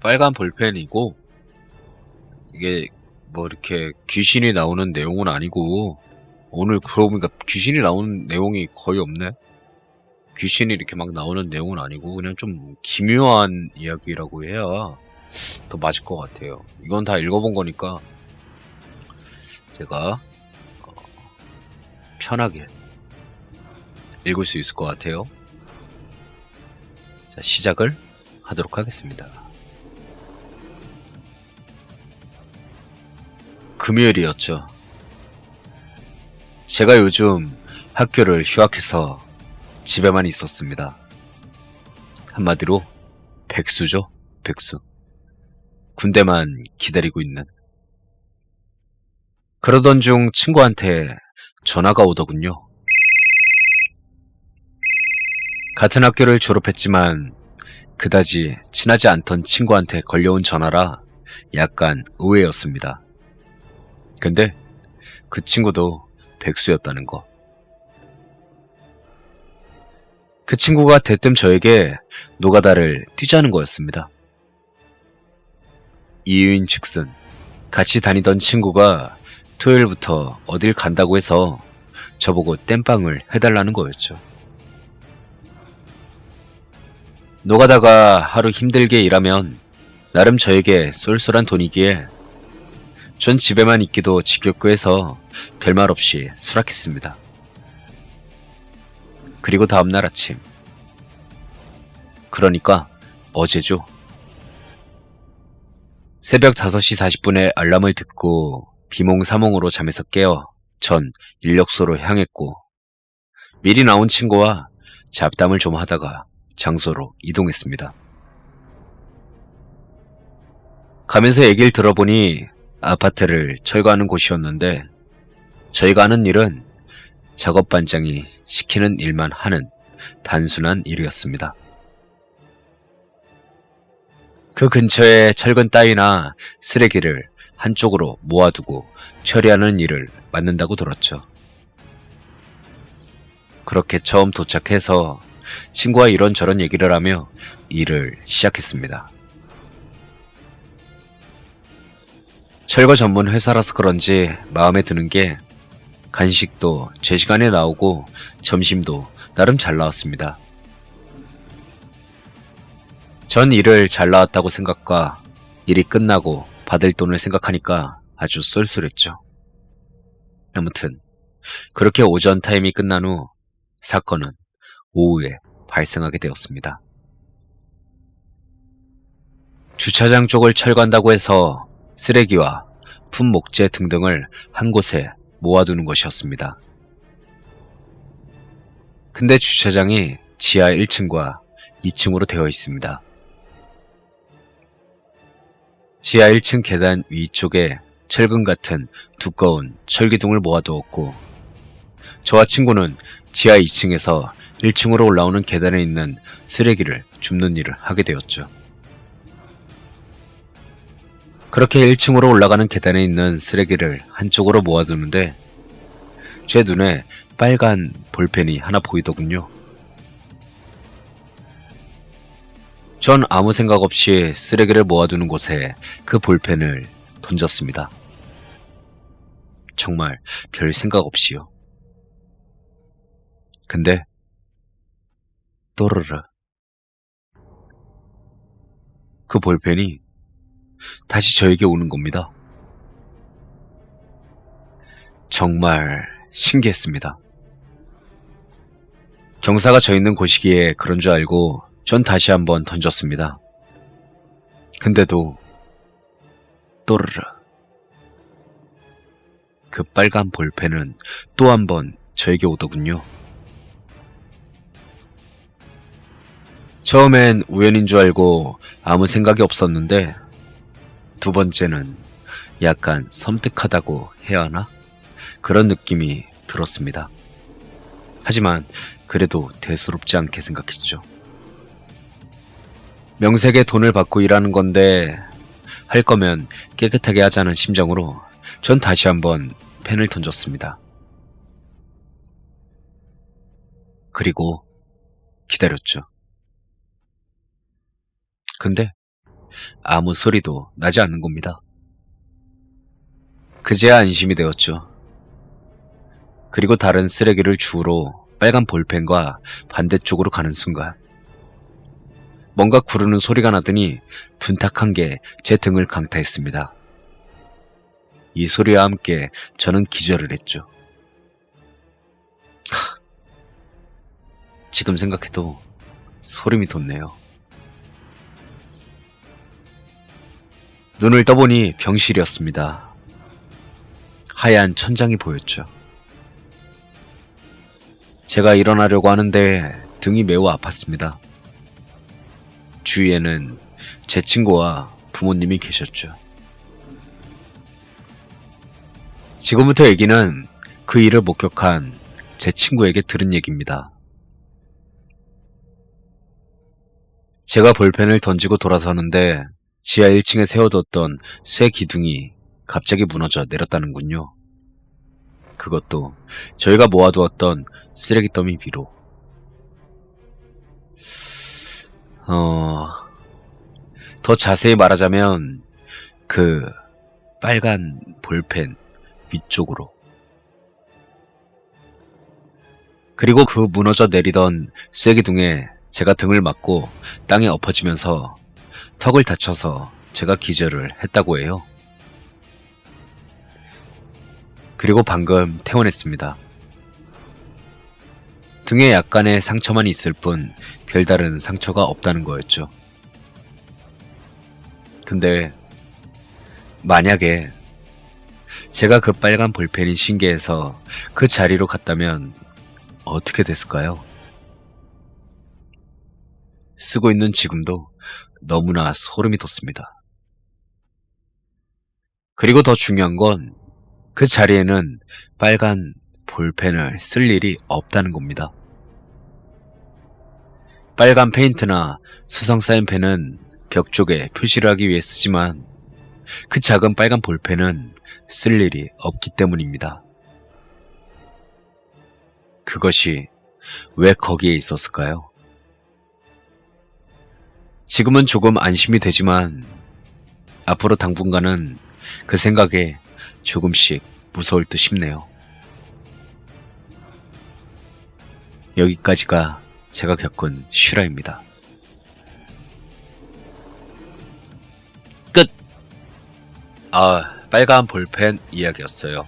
빨간 볼펜이고 이게 뭐 이렇게 귀신이 나오는 내용은 아니고 오늘 그러고 보니까 귀신이 나오는 내용이 거의 없네. 귀신이 이렇게 막 나오는 내용은 아니고 그냥 좀 기묘한 이야기라고 해야 더 맞을 것 같아요. 이건 다 읽어본 거니까 제가 어, 편하게 읽을 수 있을 것 같아요. 자, 시작을 하도록 하겠습니다. 금요일이었죠. 제가 요즘 학교를 휴학해서 집에만 있었습니다. 한마디로 백수죠, 백수. 군대만 기다리고 있는. 그러던 중 친구한테 전화가 오더군요. 같은 학교를 졸업했지만 그다지 친하지 않던 친구한테 걸려온 전화라 약간 의외였습니다. 근데 그 친구도 백수였다는 거. 그 친구가 대뜸 저에게 노가다를 뛰자는 거였습니다. 이유인 즉슨 같이 다니던 친구가 토요일부터 어딜 간다고 해서 저보고 땜빵을 해달라는 거였죠. 노가다가 하루 힘들게 일하면 나름 저에게 쏠쏠한 돈이기에 전 집에만 있기도 지겹고 해서 별말 없이 수락했습니다. 그리고 다음날 아침. 그러니까 어제죠. 새벽 5시 40분에 알람을 듣고 비몽사몽으로 잠에서 깨어 전 인력소로 향했고 미리 나온 친구와 잡담을 좀 하다가 장소로 이동했습니다. 가면서 얘기를 들어보니 아파트를 철거하는 곳이었는데 저희가 하는 일은 작업 반장이 시키는 일만 하는 단순한 일이었습니다. 그 근처에 철근 따위나 쓰레기를 한쪽으로 모아두고 처리하는 일을 맡는다고 들었죠. 그렇게 처음 도착해서 친구와 이런저런 얘기를 하며 일을 시작했습니다. 철거 전문 회사라서 그런지 마음에 드는 게 간식도 제 시간에 나오고 점심도 나름 잘 나왔습니다. 전 일을 잘 나왔다고 생각과 일이 끝나고 받을 돈을 생각하니까 아주 쏠쏠했죠. 아무튼 그렇게 오전 타임이 끝난 후 사건은 오후에 발생하게 되었습니다. 주차장 쪽을 철거한다고 해서 쓰레기와 품목재 등등을 한 곳에 모아두는 것이었습니다. 근데 주차장이 지하 1층과 2층으로 되어 있습니다. 지하 1층 계단 위쪽에 철근 같은 두꺼운 철기둥을 모아두었고, 저와 친구는 지하 2층에서 1층으로 올라오는 계단에 있는 쓰레기를 줍는 일을 하게 되었죠. 그렇게 1층으로 올라가는 계단에 있는 쓰레기를 한쪽으로 모아두는데 제 눈에 빨간 볼펜이 하나 보이더군요. 전 아무 생각 없이 쓰레기를 모아두는 곳에 그 볼펜을 던졌습니다. 정말 별 생각 없이요. 근데 또르르 그 볼펜이 다시 저에게 오는 겁니다. 정말 신기했습니다. 경사가 져 있는 곳이기에 그런 줄 알고 전 다시 한번 던졌습니다. 근데도 또르르 그 빨간 볼펜은 또 한 번 저에게 오더군요. 처음엔 우연인 줄 알고 아무 생각이 없었는데 두 번째는 약간 섬뜩하다고 해야 하나? 그런 느낌이 들었습니다. 하지만 그래도 대수롭지 않게 생각했죠. 명색에 돈을 받고 일하는 건데 할 거면 깨끗하게 하자는 심정으로 전 다시 한번 펜을 던졌습니다. 그리고 기다렸죠. 근데 아무 소리도 나지 않는 겁니다. 그제야 안심이 되었죠. 그리고 다른 쓰레기를 주우러 빨간 볼펜과 반대쪽으로 가는 순간 뭔가 구르는 소리가 나더니 둔탁한 게 제 등을 강타했습니다. 이 소리와 함께 저는 기절을 했죠. 하, 지금 생각해도 소름이 돋네요. 눈을 떠보니 병실이었습니다. 하얀 천장이 보였죠. 제가 일어나려고 하는데 등이 매우 아팠습니다. 주위에는 제 친구와 부모님이 계셨죠. 지금부터 얘기는 그 일을 목격한 제 친구에게 들은 얘기입니다. 제가 볼펜을 던지고 돌아서는데 지하 1층에 세워뒀던 쇠 기둥이 갑자기 무너져 내렸다는군요. 그것도 저희가 모아두었던 쓰레기 더미 위로. 어, 더 자세히 말하자면 그 빨간 볼펜 위쪽으로. 그리고 그 무너져 내리던 쐐기둥에 제가 등을 맞고 땅에 엎어지면서 턱을 다쳐서 제가 기절을 했다고 해요. 그리고 방금 퇴원했습니다. 등에 약간의 상처만 있을 뿐 별다른 상처가 없다는 거였죠. 근데 만약에 제가 그 빨간 볼펜이 신기해서 그 자리로 갔다면 어떻게 됐을까요? 쓰고 있는 지금도 너무나 소름이 돋습니다. 그리고 더 중요한 건 그 자리에는 빨간 볼펜을 쓸 일이 없다는 겁니다. 빨간 페인트나 수성 사인펜은 벽 쪽에 표시를 하기 위해 쓰지만 그 작은 빨간 볼펜은 쓸 일이 없기 때문입니다. 그것이 왜 거기에 있었을까요? 지금은 조금 안심이 되지만 앞으로 당분간은 그 생각에 조금씩 무서울 듯 싶네요. 여기까지가 제가 겪은 슈라입니다. 끝! 아, 빨간 볼펜 이야기였어요.